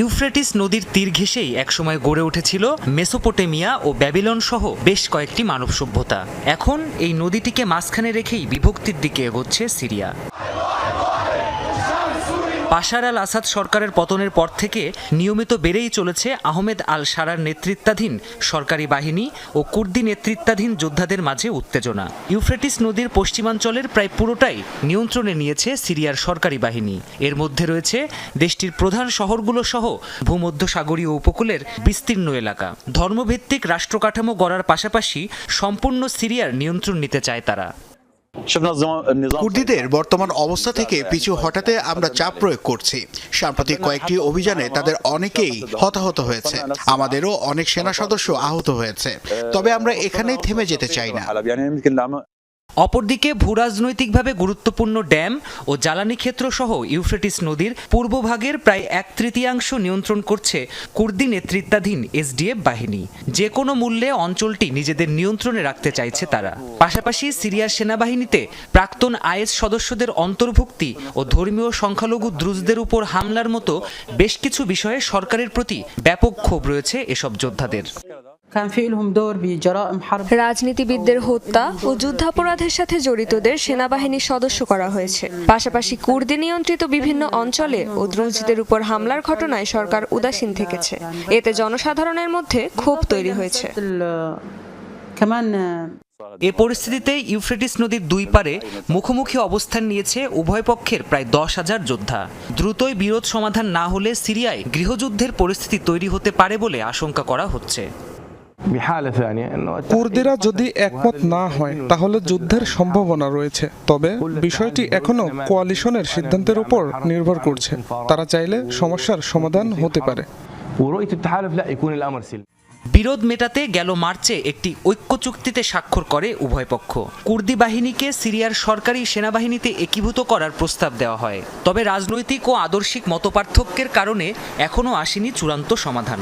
Euphrates নদীর তীর ঘেঁষেই একসময় গড়ে উঠেছিল মেসোপোটেমিয়া ও ব্যাবিলন সহ বেশ কয়েকটি মানব সভ্যতা এখন এই নদীটিকে মাঝখানে রেখেই বিভক্তির দিকে এগোচ্ছে সিরিয়া। বাশার আল আসাদ সরকারের পতনের পর থেকে নিয়মিত বেড়েই চলেছে আহমেদ আল সারার নেতৃত্বাধীন সরকারি বাহিনী ও কুর্দি নেতৃত্বাধীন যোদ্ধাদের মাঝে উত্তেজনা। ইউফ্রেটিস নদীর পশ্চিমাঞ্চলের প্রায় পুরোটাই নিয়ন্ত্রণে নিয়েছে সিরিয়ার সরকারি বাহিনী। এর মধ্যে রয়েছে দেশটির প্রধান শহরগুলো সহ ভূমধ্যসাগরীয় উপকূলের বিস্তীর্ণ এলাকা। ধর্মভিত্তিক রাষ্ট্রকাঠামো গড়ার পাশাপাশি সম্পূর্ণ সিরিয়ার নিয়ন্ত্রণ নিতে চায় তারা। কুর্দিদের বর্তমান অবস্থা থেকে পিছু হটাতে আমরা চাপ প্রয়োগ করছি। সাম্প্রতিক কয়েকটি অভিযানে তাদের অনেকেই হতাহত হয়েছে। আমাদেরও অনেক সেনা সদস্য আহত হয়েছে। তবে আমরা এখানেই থেমে যেতে চাই না। অপরদিকে ভূরাজনৈতিকভাবে গুরুত্বপূর্ণ ড্যাম ও জ্বালানি ক্ষেত্র সহ ইউফ্রেটিস নদীর পূর্বভাগের প্রায় এক তৃতীয়াংশ নিয়ন্ত্রণ করছে কুর্দি নেতৃত্বাধীন এসডিএফ বাহিনী। যে কোনো মূল্যে অঞ্চলটি নিজেদের নিয়ন্ত্রণে রাখতে চাইছে তারা। পাশাপাশি সিরিয়ার সেনাবাহিনীতে প্রাক্তন আইএস সদস্যদের অন্তর্ভুক্তি ও ধর্মীয় সংখ্যালঘু দ্রুজদের উপর হামলার মতো বেশ কিছু বিষয়ে সরকারের প্রতি ব্যাপক ক্ষোভ রয়েছে এসব যোদ্ধাদের। রাজনীতিবিদদের হত্যা ও যুদ্ধাপরাধের সাথে জড়িতদের সেনাবাহিনীর সদস্য করা হয়েছে। পাশাপাশি কুর্দি নিয়ন্ত্রিত বিভিন্ন অঞ্চলে ও দ্রুজিদের উপর হামলার ঘটনায় সরকার উদাসীন থেকেছে। এতে জনসাধারণের মধ্যে ক্ষোভ তৈরি হয়েছে। এ পরিস্থিতিতে ইউফ্রেটিস নদীর দুই পারে মুখোমুখি অবস্থান নিয়েছে উভয় পক্ষের প্রায় দশ হাজার যোদ্ধা। দ্রুতই বিরোধ সমাধান না হলে সিরিয়ায় গৃহযুদ্ধের পরিস্থিতি তৈরি হতে পারে বলে আশঙ্কা করা হচ্ছে। কুর্দিরা যদি একমত না হয় তাহলে যুদ্ধের সম্ভাবনা রয়েছে। তবে বিষয়টি এখনও কোয়ালিশনের সিদ্ধান্তের উপর নির্ভর করছে। তারা চাইলে সমস্যার সমাধান হতে পারে। বিরোধ মেটাতে গেল মার্চে একটি ঐক্য চুক্তিতে স্বাক্ষর করে উভয় পক্ষ। কুর্দি বাহিনীকে সিরিয়ার সরকারি সেনাবাহিনীতে একীভূত করার প্রস্তাব দেওয়া হয়। তবে রাজনৈতিক ও আদর্শিক মতপার্থক্যের কারণে এখনও আসেনি চূড়ান্ত সমাধান।